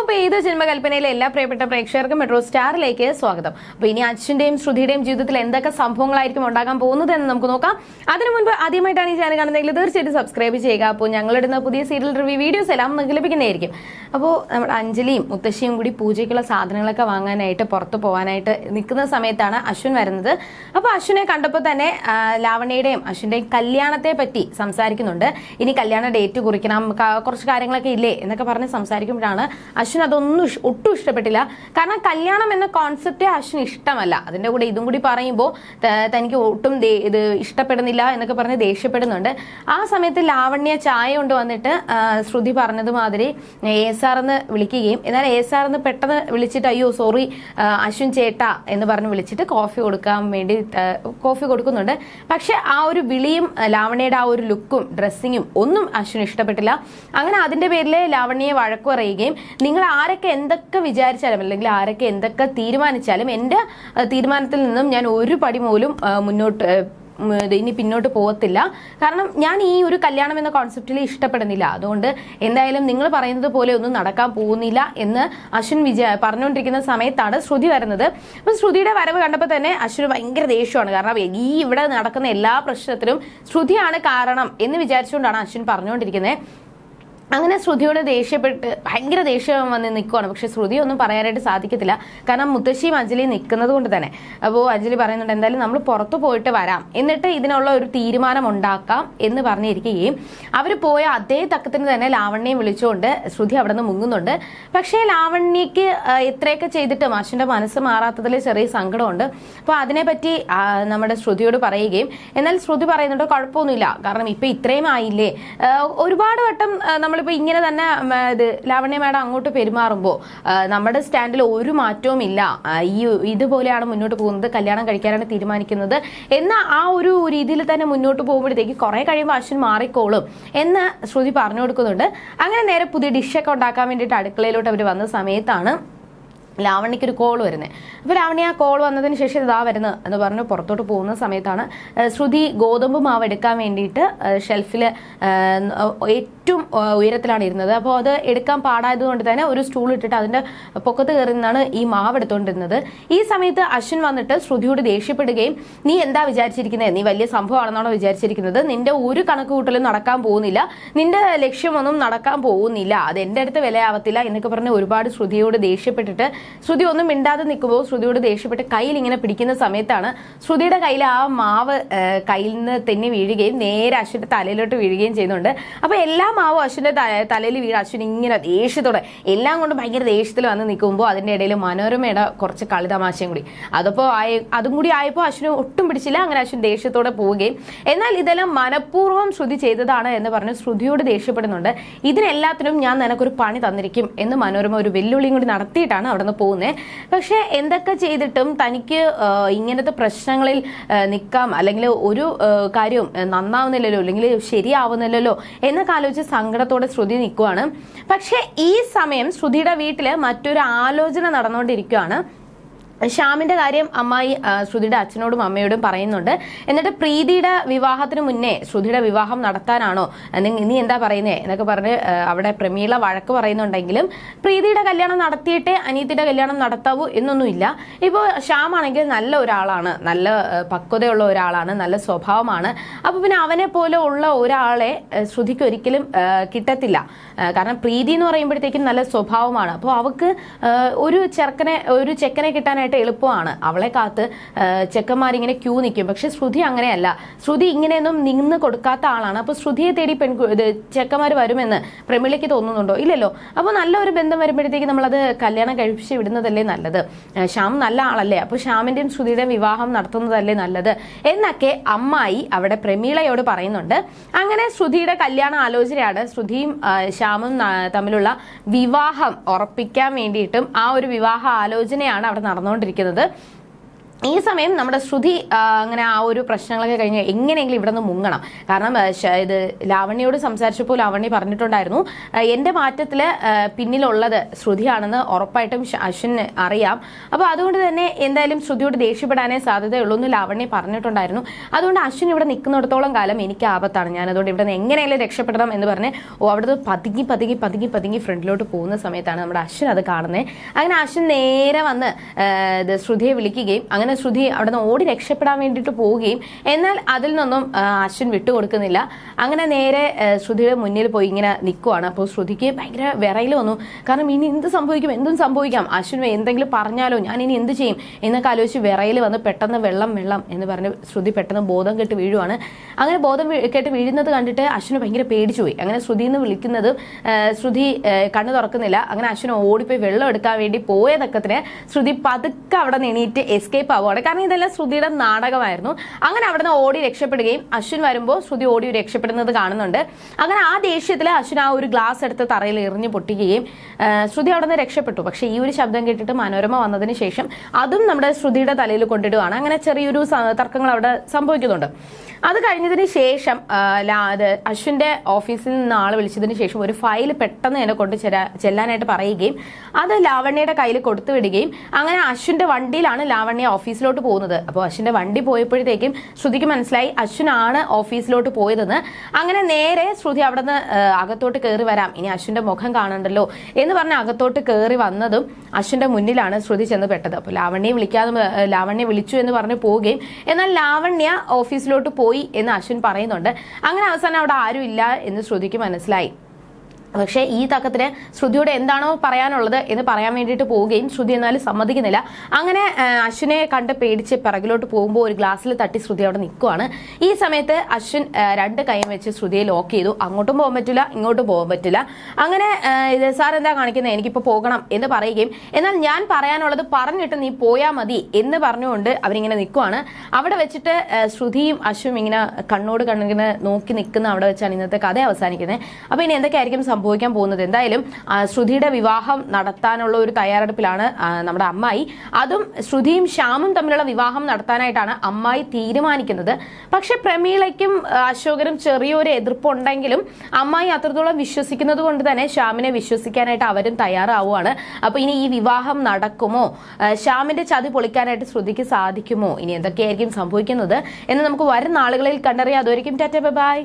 അപ്പോൾ ഏത് ജന്മകൽപ്പനയിലെ എല്ലാ പ്രിയപ്പെട്ട പ്രേക്ഷകർക്കും മെട്രോ സ്റ്റാറിലേക്ക് സ്വാഗതം. അപ്പോൾ ഇനി അച്ഛന്റെയും ശ്രുതിയുടെയും ജീവിതത്തിൽ എന്തൊക്കെ സംഭവങ്ങളായിരിക്കും ഉണ്ടാകാൻ പോകുന്നത് എന്ന് നമുക്ക് നോക്കാം. അതിനു മുൻപ് ആദ്യമായിട്ടാണ് ഈ ചാനൽ കാണുന്നതെങ്കിൽ തീർച്ചയായിട്ടും സബ്സ്ക്രൈബ് ചെയ്യുക. അപ്പോൾ ഞങ്ങളിടുന്ന പുതിയ സീരിയൽ റിവ്യൂ വീഡിയോസ് എല്ലാം നിങ്ങൾക്ക് ലഭിക്കുന്നതായിരിക്കും. അപ്പോൾ നമ്മുടെ അഞ്ജലിയും മുത്തശ്ശിയും കൂടി പൂജയ്ക്കുള്ള സാധനങ്ങളൊക്കെ വാങ്ങാനായിട്ട് പുറത്തു പോകാനായിട്ട് നിൽക്കുന്ന സമയത്താണ് അശ്വിൻ വരുന്നത്. അപ്പോൾ അശ്വിനെ കണ്ടപ്പോൾ തന്നെ ലാവണ്യയുടെയും അശ്വിന്റെയും കല്യാണത്തെ പറ്റി സംസാരിക്കുന്നുണ്ട്. ഇനി കല്യാണ ഡേറ്റ് കുറിക്കണം കുറച്ച് കാര്യങ്ങളൊക്കെ ഇല്ലേ എന്നൊക്കെ പറഞ്ഞ് സംസാരിക്കുമ്പോഴാണ് അശ്വിൻ അതൊന്നും ഒട്ടും ഇഷ്ടപ്പെട്ടില്ല. കാരണം കല്യാണം എന്ന കോൺസെപ്റ്റ് അശ്വിന് ഇഷ്ടമല്ല. അതിന്റെ കൂടെ ഇതും കൂടി പറയുമ്പോൾ തനിക്ക് ഒട്ടും ഇത് ഇഷ്ടപ്പെടുന്നില്ല എന്നൊക്കെ പറഞ്ഞ് ദേഷ്യപ്പെടുന്നുണ്ട്. ആ സമയത്ത് ലാവണ്യ ചായ കൊണ്ട് വന്നിട്ട് ശ്രുതി പറഞ്ഞതുമാതിരി എസ് ആർ എന്ന് വിളിക്കുകയും എന്നാൽ എസ് ആർ എന്ന് പെട്ടെന്ന് വിളിച്ചിട്ട് അയ്യോ സോറി അശ്വിൻ ചേട്ട എന്ന് പറഞ്ഞ് വിളിച്ചിട്ട് കോഫി കൊടുക്കാൻ വേണ്ടി കോഫി കൊടുക്കുന്നുണ്ട്. പക്ഷെ ആ ഒരു വിളിയും ലാവണ്യയുടെ ആ ഒരു ലുക്കും ഡ്രസ്സിങ്ങും ഒന്നും അശ്വിന് ഇഷ്ടപ്പെട്ടില്ല. അങ്ങനെ അതിന്റെ പേരിൽ ലാവണ്യയെ വഴക്കു പറയുകയും നിങ്ങൾ ആരൊക്കെ എന്തൊക്കെ വിചാരിച്ചാലും അല്ലെങ്കിൽ ആരൊക്കെ എന്തൊക്കെ തീരുമാനിച്ചാലും എന്റെ തീരുമാനത്തിൽ നിന്നും ഞാൻ ഒരു പടി പോലും മുന്നോട്ട് ഇനി പിന്നോട്ട് പോകത്തില്ല. കാരണം ഞാൻ ഈ ഒരു കല്യാണം എന്ന കോൺസെപ്റ്റിൽ ഇഷ്ടപ്പെടുന്നില്ല. അതുകൊണ്ട് എന്തായാലും നിങ്ങൾ പറയുന്നത് പോലെ ഒന്നും നടക്കാൻ പോകുന്നില്ല എന്ന് അശ്വിൻ വിജയ പറഞ്ഞുകൊണ്ടിരിക്കുന്ന സമയത്താണ് ശ്രുതി വരുന്നത്. അപ്പം ശ്രുതിയുടെ വരവ് കണ്ടപ്പോൾ തന്നെ അശ്വിന് ഭയങ്കര ദേഷ്യമാണ്. കാരണം ഈ ഇവിടെ നടക്കുന്ന എല്ലാ പ്രശ്നത്തിലും ശ്രുതിയാണ് കാരണം എന്ന് വിചാരിച്ചുകൊണ്ടാണ് അശ്വിൻ പറഞ്ഞുകൊണ്ടിരിക്കുന്നത് അങ്ങനെ ശ്രുതിയോട് ദേഷ്യപ്പെട്ട് ഭയങ്കര ദേഷ്യം വന്ന് നിൽക്കുവാണ് പക്ഷെ ശ്രുതി ഒന്നും പറയാനായിട്ട് സാധിക്കത്തില്ല. കാരണം മുത്തശ്ശിയും അഞ്ജലി നിൽക്കുന്നത് കൊണ്ട് തന്നെ. അപ്പോൾ അഞ്ജലി പറയുന്നുണ്ട് എന്തായാലും നമ്മൾ പുറത്തു പോയിട്ട് വരാം. എന്നിട്ട് ഇതിനുള്ള ഒരു തീരുമാനം ഉണ്ടാക്കാം എന്ന് പറഞ്ഞിരിക്കുകയും അവർ പോയ അതേ തക്കത്തിന് തന്നെ ലാവണ്യം വിളിച്ചുകൊണ്ട് ശ്രുതി അവിടെ നിന്ന് മുങ്ങുന്നുണ്ട്. പക്ഷേ ലാവണ്യക്ക് എത്രയൊക്കെ ചെയ്തിട്ടും അശ്വിന്റെ മനസ്സ് മാറാത്തതിൽ ചെറിയ സങ്കടമുണ്ട്. അപ്പോൾ അതിനെപ്പറ്റി നമ്മുടെ ശ്രുതിയോട് പറയുകയും എന്നാൽ ശ്രുതി പറയുന്നുണ്ട് കുഴപ്പമൊന്നുമില്ല. കാരണം ഇപ്പം ഇത്രയും ആയില്ലേ? ഒരുപാട് വട്ടം ആ, നമ്മളിപ്പോൾ ഇങ്ങനെ തന്നെ ഇത് ലാവണ്യ മാഡം അങ്ങോട്ട് പെരുമാറുമ്പോൾ നമ്മുടെ സ്റ്റാൻഡിൽ ഒരു മാറ്റവും ഇല്ല. ഈ ഇതുപോലെയാണ് മുന്നോട്ട് പോകുന്നത്. കല്യാണം കഴിക്കാനാണ് തീരുമാനിക്കുന്നത്. എന്ന ആ ഒരു രീതിയിൽ തന്നെ മുന്നോട്ട് പോകുമ്പോഴത്തേക്ക് കുറെ കഴിയുമ്പോൾ അശ്വിൻ മാറിക്കോളും എന്ന് ശ്രുതി പറഞ്ഞു കൊടുക്കുന്നുണ്ട്. അങ്ങനെ നേരെ പുതിയ ഡിഷൊക്കെ ഉണ്ടാക്കാൻ വേണ്ടിയിട്ട് അടുക്കളയിലോട്ട് അവർ വന്ന സമയത്താണ് ലാവണ്യക്ക് ഒരു കോൾ വരുന്നത് അപ്പോൾ രാവണി ആ കോൾ വന്നതിന് ശേഷം ഇതാ വരുന്നത് എന്ന് പറഞ്ഞ് പുറത്തോട്ട് പോകുന്ന സമയത്താണ് ശ്രുതി ഗോതമ്പ് മാവ് എടുക്കാൻ വേണ്ടിയിട്ട് ഷെൽഫിൽ ഏറ്റവും ഉയരത്തിലാണ് ഇരുന്നത്. അപ്പോൾ അത് എടുക്കാൻ പാടായതുകൊണ്ട് തന്നെ ഒരു സ്റ്റൂൾ ഇട്ടിട്ട് അതിന്റെ പൊക്കത്ത് കയറി നിന്നാണ് ഈ മാവ് എടുത്തുകൊണ്ടിരുന്നത് ഈ സമയത്ത് അശ്വിൻ വന്നിട്ട് ശ്രുതിയോട് ദേഷ്യപ്പെടുകയും നീ എന്താ വിചാരിച്ചിരിക്കുന്നത് നീ വലിയ സംഭവമാണെന്നാണോ വിചാരിച്ചിരിക്കുന്നത്? നിന്റെ ഒരു കണക്ക് കൂട്ടലും നടക്കാൻ പോകുന്നില്ല. നിന്റെ ലക്ഷ്യമൊന്നും നടക്കാൻ പോകുന്നില്ല. അത് എന്റെ അടുത്ത് വിലയാവത്തില്ല എന്നൊക്കെ പറഞ്ഞ് ഒരുപാട് ശ്രുതിയോട് ദേഷ്യപ്പെട്ടിട്ട് ശ്രുതി ഒന്നും മിണ്ടാതെ നിൽക്കുമ്പോൾ ശ്രുതിയോട് ദേഷ്യപ്പെട്ട് കയ്യിൽ ഇങ്ങനെ പിടിക്കുന്ന സമയത്താണ് ശ്രുതിയുടെ കയ്യിൽ ആ മാവ് കയ്യിൽ നിന്ന് തെന്നി വീഴുകയും നേരെ അശ്വിന്റെ തലയിലോട്ട് വീഴുകയും ചെയ്യുന്നുണ്ട്. അപ്പോൾ എല്ലാ മാവും അശ്വിന്റെ തലയിൽ വീഴ അശ്വിൻ ഇങ്ങനെ ദേഷ്യത്തോടെ എല്ലാം കൊണ്ട് ഭയങ്കര ദേഷ്യത്തിൽ വന്ന് നിൽക്കുമ്പോൾ അതിന്റെ ഇടയിൽ മനോരമയുടെ കുറച്ച് കളിതമാശയും കൂടി. അതപ്പോൾ ആയ അതും കൂടി ആയപ്പോൾ അശ്വിന് ഒട്ടും പിടിച്ചില്ല. അങ്ങനെ അശ്വിൻ ദേഷ്യത്തോടെ പോവുകയും. എന്നാൽ ഇതെല്ലാം മനഃപൂർവം ശ്രുതി ചെയ്തതാണ് എന്ന് പറഞ്ഞ് ശ്രുതിയോട് ദേഷ്യപ്പെടുന്നുണ്ട്. ഇതിനെല്ലാത്തിനും ഞാൻ നിനക്കൊരു പണി തന്നിരിക്കും എന്ന് മനോരമ ഒരു വെല്ലുവിളിയും കൂടി നടത്തിയിട്ടാണ് അവിടെ നിന്ന് പോകുന്നത്. പക്ഷേ എന്തൊക്കെ ചെയ്തിട്ടും തനിക്ക് ഇങ്ങനത്തെ പ്രശ്നങ്ങളിൽ നിൽക്കാം അല്ലെങ്കിൽ ഒരു കാര്യവും നന്നാവുന്നില്ലല്ലോ അല്ലെങ്കിൽ ശരിയാവുന്നില്ലല്ലോ എന്നൊക്കെ ആലോചിച്ച് സങ്കടത്തോടെ ശ്രുതി നിൽക്കുവാണ്. പക്ഷേ ഈ സമയം ശ്രുതിയുടെ വീട്ടിൽ മറ്റൊരു ആലോചന നടന്നുകൊണ്ടിരിക്കുകയാണ് ശ്യാമിന്റെ കാര്യം അമ്മായി ശ്രുതിയുടെ അച്ഛനോടും അമ്മയോടും പറയുന്നുണ്ട്. എന്നിട്ട് പ്രീതിയുടെ വിവാഹത്തിന് മുന്നേ ശ്രുതിയുടെ വിവാഹം നടത്താനാണോ? നീ- എന്താ പറയുന്നേ? എന്നൊക്കെ പറഞ്ഞ് അവിടെ പ്രമീള വഴക്ക് പറയുന്നുണ്ടെങ്കിലും പ്രീതിയുടെ കല്യാണം നടത്തിയിട്ടേ അനീതിയുടെ കല്യാണം നടത്താവൂ എന്നൊന്നുമില്ല. ഇപ്പോൾ ശ്യാമാണെങ്കിൽ നല്ല ഒരാളാണ് നല്ല പക്വതയുള്ള ഒരാളാണ് നല്ല സ്വഭാവമാണ്. അപ്പോൾ പിന്നെ അവനെ പോലെ ഉള്ള ഒരാളെ ശ്രുതിക്ക് ഒരിക്കലും കിട്ടത്തില്ല. കാരണം പ്രീതി എന്ന് പറയുമ്പോഴത്തേക്കും നല്ല സ്വഭാവമാണ്. അപ്പോൾ അവക്ക് ഒരു ചെറുക്കനെ ഒരു ചെക്കനെ കിട്ടാനായിട്ട് എളുപ്പമാണ്. അവളെ കാത്ത് ചെക്കന്മാരിങ്ങനെ ക്യൂ നിൽക്കും പക്ഷെ ശ്രുതി അങ്ങനെയല്ല. ശ്രുതി ഇങ്ങനെയൊന്നും നിന്ന് കൊടുക്കാത്ത ആളാണ്. അപ്പോൾ ശ്രുതിയെ തേടി പെൺ ചെക്കന്മാർ വരുമെന്ന് പ്രമിളയ്ക്ക് തോന്നുന്നുണ്ടോ? ഇല്ലല്ലോ. അപ്പോൾ നല്ല ഒരു ബന്ധം വരുമ്പോഴത്തേക്ക് നമ്മളത് കല്യാണം കഴിപ്പിച്ച് വിടുന്നതല്ലേ നല്ലത്? ശ്യാം നല്ല ആളല്ലേ? അപ്പോൾ ശ്യാമിന്റെയും ശ്രുതിയുടെയും വിവാഹം നടത്തുന്നതല്ലേ നല്ലത്? എന്നൊക്കെ അമ്മായി അവിടെ പ്രമീളയോട് പറയുന്നുണ്ട്. അങ്ങനെ ശ്രുതിയുടെ കല്യാണ ആലോചനയാണ് ശ്രുതിയും ശ്യാമും തമ്മിലുള്ള വിവാഹം ഉറപ്പിക്കാൻ വേണ്ടിയിട്ടും ആ ഒരു വിവാഹ ആലോചനയാണ് അവിടെ നടന്നുകൊണ്ടിരിക്കുന്നത് നടന്നുകൊണ്ടിരിക്കുന്നത് ഈ സമയം നമ്മുടെ ശ്രുതി അങ്ങനെ ആ ഒരു പ്രശ്നങ്ങളൊക്കെ കഴിഞ്ഞ് എങ്ങനെയെങ്കിലും ഇവിടെ നിന്ന് മുങ്ങണം. കാരണം ഇത് ലാവണ്യോട് സംസാരിച്ചപ്പോൾ ലാവണ്യ പറഞ്ഞിട്ടുണ്ടായിരുന്നു എന്റെ മാറ്റത്തിൽ പിന്നിലുള്ളത് ശ്രുതിയാണെന്ന് ഉറപ്പായിട്ടും അശ്വിന് അറിയാം. അപ്പോൾ അതുകൊണ്ട് തന്നെ എന്തായാലും ശ്രുതിയോട് ദേഷ്യപ്പെടാനേ സാധ്യതയുള്ളൂ എന്ന് ലാവണ്യ പറഞ്ഞിട്ടുണ്ടായിരുന്നു. അതുകൊണ്ട് അശ്വിൻ ഇവിടെ നിൽക്കുന്നിടത്തോളം കാലം എനിക്ക് ആപത്താണ്. ഞാൻ അതുകൊണ്ട് ഇവിടെ നിന്ന് എങ്ങനെയെങ്കിലും രക്ഷപ്പെടണം എന്ന് പറഞ്ഞ് ഓ അവിടുത്തെ പതുങ്ങി പതുങ്ങി പതുങ്ങി പതുങ്ങി ഫ്രണ്ടിലോട്ട് പോകുന്ന സമയത്താണ് നമ്മുടെ അശ്വിൻ അത് കാണുന്നത്. അങ്ങനെ അശ്വിൻ നേരെ വന്ന് ശ്രുതിയെ വിളിക്കുകയും അങ്ങനെ ശ്രുതി അവിടെ നിന്ന് ഓടി രക്ഷപ്പെടാൻ വേണ്ടിയിട്ട് പോവുകയും എന്നാൽ അതിൽ നിന്നും അശ്വിൻ വിട്ടുകൊടുക്കുന്നില്ല. അങ്ങനെ നേരെ ശ്രുതിയുടെ മുന്നിൽ പോയി ഇങ്ങനെ നിൽക്കുവാണ് അപ്പോൾ ശ്രുതിക്ക് ഭയങ്കര വിറയിൽ വന്നു. കാരണം ഇനി എന്ത് സംഭവിക്കും? എന്തും സംഭവിക്കാം. അശ്വിൻ എന്തെങ്കിലും പറഞ്ഞാലോ? ഞാൻ ഇനി എന്ത് ചെയ്യും? എന്നൊക്കെ ആലോചിച്ച് വിറയിൽ വന്ന് പെട്ടെന്ന് വെള്ളം വെള്ളം എന്ന് പറഞ്ഞ് ശ്രുതി പെട്ടെന്ന് ബോധം കെട്ട് വീഴുവാണ്. അങ്ങനെ ബോധം കെട്ട് വീഴുന്നത് കണ്ടിട്ട് അശ്വിന് ഭയങ്കര പേടിച്ചു പോയി അങ്ങനെ ശ്രുതി എന്ന് വിളിക്കുന്നത് ശ്രുതി കണ്ണു തുറക്കുന്നില്ല. അങ്ങനെ അശ്വിന് ഓടിപ്പോയി വെള്ളം എടുക്കാൻ വേണ്ടി പോയതൊക്കത്തിന് ശ്രുതി പതുക്കെ അവിടെ നിന്ന് എണീറ്റ് എസ്കേപ്പ് ആവുകയാണ് കാരണം ഇതെല്ലാം ശ്രുതിയുടെ നാടകമായിരുന്നു. അങ്ങനെ അവിടുന്ന് ഓടി രക്ഷപ്പെടുകയും അശ്വിൻ വരുമ്പോൾ ശ്രുതി ഓടി രക്ഷപ്പെടുന്നത് കാണുന്നുണ്ട്. അങ്ങനെ ആ ദേഷ്യത്തിൽ അശ്വിൻ ആ ഒരു ഗ്ലാസ് എടുത്ത് തറയിൽ എറിഞ്ഞു പൊട്ടിക്കുകയും ശ്രുതി അവിടെ നിന്ന് രക്ഷപ്പെട്ടു. പക്ഷേ ഈ ഒരു ശബ്ദം കേട്ടിട്ട് മനോരമ വന്നതിന് ശേഷം അതും നമ്മുടെ ശ്രുതിയുടെ തലയിൽ കൊണ്ടിടുകയാണ് അങ്ങനെ ചെറിയൊരു തർക്കങ്ങൾ അവിടെ സംഭവിക്കുന്നുണ്ട്. അത് കഴിഞ്ഞതിന് ശേഷം അശ്വിന്റെ ഓഫീസിൽ നിന്ന് ആൾ വിളിച്ചതിന് ശേഷം ഒരു ഫയൽ പെട്ടെന്ന് എന്നെ കൊണ്ട് ചെല്ലാ- ചെല്ലാനായിട്ട് പറയുകയും അത് ലാവണ്യയുടെ കയ്യിൽ കൊടുത്തു വിടുകയും അങ്ങനെ അശ്വിന്റെ വണ്ടിയിലാണ് ലാവണ്യ ഓഫീസിലോട്ട് പോകുന്നത്. അപ്പോൾ അശ്വിന്റെ വണ്ടി പോയപ്പോഴത്തേക്കും ശ്രുതിക്ക് മനസ്സിലായി അശ്വിനാണ് ഓഫീസിലോട്ട് പോയതെന്ന്. അങ്ങനെ നേരെ ശ്രുതി അവിടെ നിന്ന് അകത്തോട്ട് കയറി വരാം. ഇനി അശ്വിന്റെ മുഖം കാണണ്ടല്ലോ എന്ന് പറഞ്ഞ് അകത്തോട്ട് കയറി വന്നതും അശ്വിന്റെ മുന്നിലാണ് ശ്രുതി ചെന്ന് പെട്ടത്. അപ്പോൾ ലാവണ്യെ വിളിക്കാതെ ലാവണ്യ വിളിച്ചു എന്ന് പറഞ്ഞ് പോവുകയും എന്നാൽ ലാവണ്യ ഓഫീസിലോട്ട് പോയി എന്ന് അശ്വിൻ പറയുന്നുണ്ട്. അങ്ങനെ അവസാനം അവിടെ ആരും ഇല്ല എന്ന് ശ്രുതിക്ക് മനസ്സിലായി. പക്ഷേ ഈ തക്കത്തിന് ശ്രുതിയോട് എന്താണോ പറയാനുള്ളത് എന്ന് പറയാൻ വേണ്ടിയിട്ട് പോവുകയും ശ്രുതി എന്നാലും സമ്മതിക്കുന്നില്ല. അങ്ങനെ അശ്വിനെ കണ്ട് പേടിച്ച് പിറകിലോട്ട് പോകുമ്പോൾ ഒരു ഗ്ലാസ്സിൽ തട്ടി ശ്രുതി അവിടെ നിൽക്കുവാണ്. ഈ സമയത്ത് അശ്വിൻ രണ്ട് കൈയും വെച്ച് ശ്രുതിയെ ലോക്ക് ചെയ്തു. അങ്ങോട്ടും പോകാൻ പറ്റില്ല ഇങ്ങോട്ടും പോകാൻ പറ്റില്ല. അങ്ങനെ ഇത് സാർ എന്താ കാണിക്കുന്നത് എനിക്കിപ്പോൾ പോകണം എന്ന് പറയുകയും എന്നാൽ ഞാൻ പറയാനുള്ളത് പറഞ്ഞിട്ട് നീ പോയാൽ മതി എന്ന് പറഞ്ഞുകൊണ്ട് അവരിങ്ങനെ നിൽക്കുവാണ്. അവിടെ വെച്ചിട്ട് ശ്രുതിയും അശ്വും ഇങ്ങനെ കണ്ണോട് കണ്ണിങ്ങനെ നോക്കി നിൽക്കുന്ന അവിടെ വെച്ചാണ് ഇന്നത്തെ കഥ അവസാനിക്കുന്നത്. അപ്പോൾ ഇനി എന്തൊക്കെയായിരിക്കും സംഭവിക്കാൻ പോകുന്നത് എന്തായാലും ശ്രുതിയുടെ വിവാഹം നടത്താനുള്ള ഒരു തയ്യാറെടുപ്പിലാണ് നമ്മുടെ അമ്മായി. അതും ശ്രുതിയും ശ്യാമും തമ്മിലുള്ള വിവാഹം നടത്താനായിട്ടാണ് അമ്മായി തീരുമാനിക്കുന്നത്. പക്ഷെ പ്രമീളയ്ക്കും അശോകനും ചെറിയൊരു എതിർപ്പുണ്ടെങ്കിലും അമ്മായി അത്രത്തോളം വിശ്വസിക്കുന്നത് കൊണ്ട് തന്നെ ശ്യാമിനെ വിശ്വസിക്കാനായിട്ട് അവരും തയ്യാറാവുകയാണ്. അപ്പൊ ഇനി ഈ വിവാഹം നടക്കുമോ? ശ്യാമിന്റെ ചതി പൊളിക്കാനായിട്ട് ശ്രുതിക്ക് സാധിക്കുമോ? ഇനി എന്തൊക്കെയായിരിക്കും സംഭവിക്കുന്നത് എന്ന് നമുക്ക് വരും നാളുകളിൽ കണ്ടറിയാം. അതുവരെയും ടാറ്റ ബൈ.